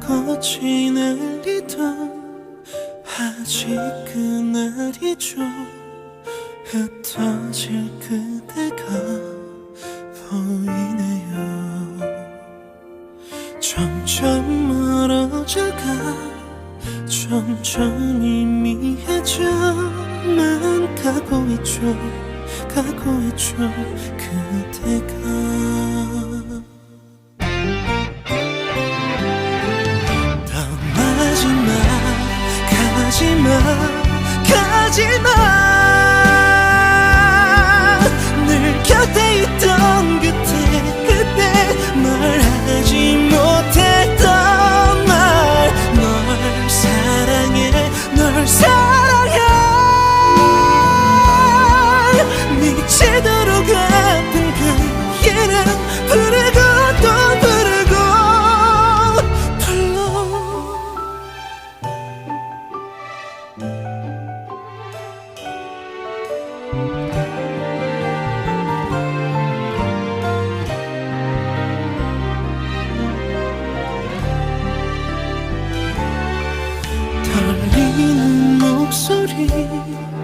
꽃이 날리던 아직 그날이죠. 흩어질 그대가 보이네요. 점점 멀어져가. 점점 희미해져 만 가고 있죠. 가고 있죠. 그대가 가지마 소리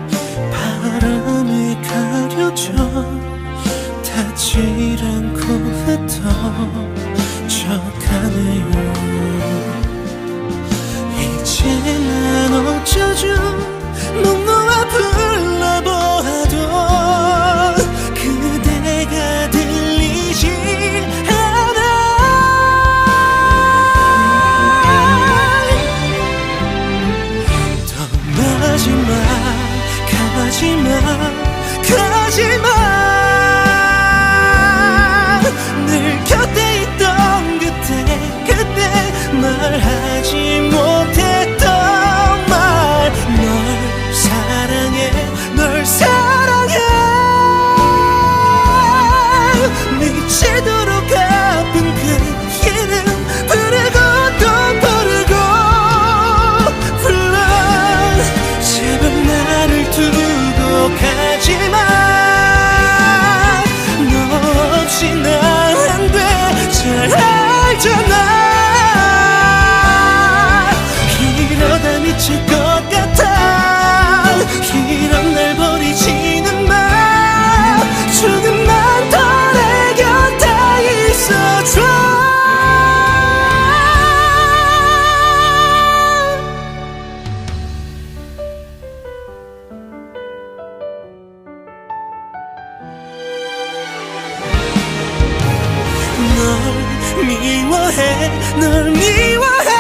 떠나지마 가지마 가지마 미워해 널 미워해.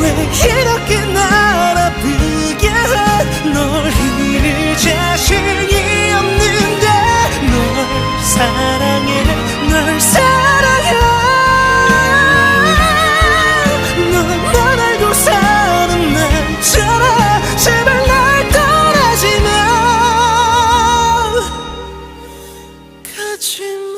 왜 이렇게 날 아프게 해널 잃을 자신이 없는데 널 사랑해 널 사랑해. 너만 알고 사는 남자라 제발 날 떠나지 마. 가지 마